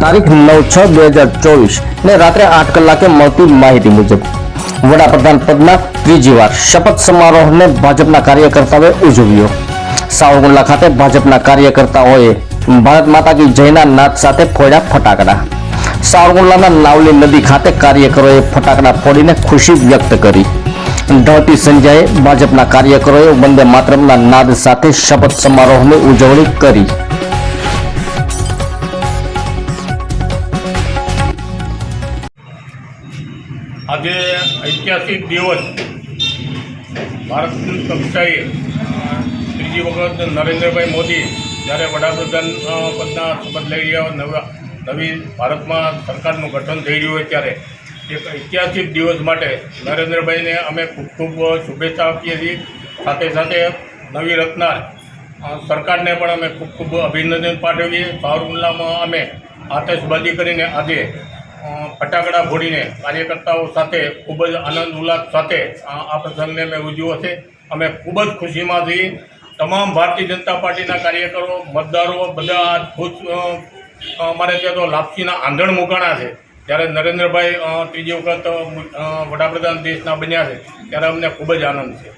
તારીખ નવ છ બે હજાર ચોવીસ ને રાત્રે આઠ કલાકે મળતી માહિતી મુજબ વડાપ્રધાન પદના ત્રીજી વાર શપથ સમારોહને ભાજપના કાર્યકર્તાઓએ ઉજવ્યો. સાવરકુંડલા ખાતે ભાજપના કાર્યકર્તાઓએ ભારત માતા કી જયના નાદ સાથે ફોડ્યા ફટાકડા. સાવરકુંડલાના નાવલી નદી ખાતે કાર્યકરોએ ફટાકડા ફોડીને ખુશી વ્યક્ત કરી. ઢળતી સંજ્યાએ ભાજપના કાર્યકરોએ વંદે માતરમના નાદ સાથે શપથ સમારોહની ઉજવણી કરી. આજે ઐતિહાસિક દિવસ. ભારતની કક્ષાએ ત્રીજી વખત નરેન્દ્રભાઈ મોદી જ્યારે વડાપ્રધાન પદના શપથ લઈ રહ્યા નવા, નવી ભારતમાં સરકારનું ગઠન થઈ રહ્યું હોય ત્યારે એક ઐતિહાસિક દિવસ માટે નરેન્દ્રભાઈને અમે ખૂબ ખૂબ શુભેચ્છા આપીએ છીએ. સાથે સાથે નવી રચનાર સરકારને પણ અમે ખૂબ ખૂબ અભિનંદન પાઠવીએ. સાવરકુંડલામાં અમે આતશબાજી કરીને આજે ફટાકડા ફોડીને કાર્યકર્તાઓ સાથે ખૂબ જ આનંદ ઉલ્લાસ સાથે આ પ્રસંગને મેં ઉજવ્યો છે. અમે ખૂબ જ ખુશીમાં છીએ. તમામ ભારતીય જનતા પાર્ટીના કાર્યકરો, મતદારો બધા ખુશ અમારે ત્યાં તો લાપસીના આંધણ મુકાણા છે. જ્યારે નરેન્દ્રભાઈ ત્રીજી વખત વડાપ્રધાન દેશના બન્યા છે. ત્યારે અમને ખૂબ જ આનંદ છે.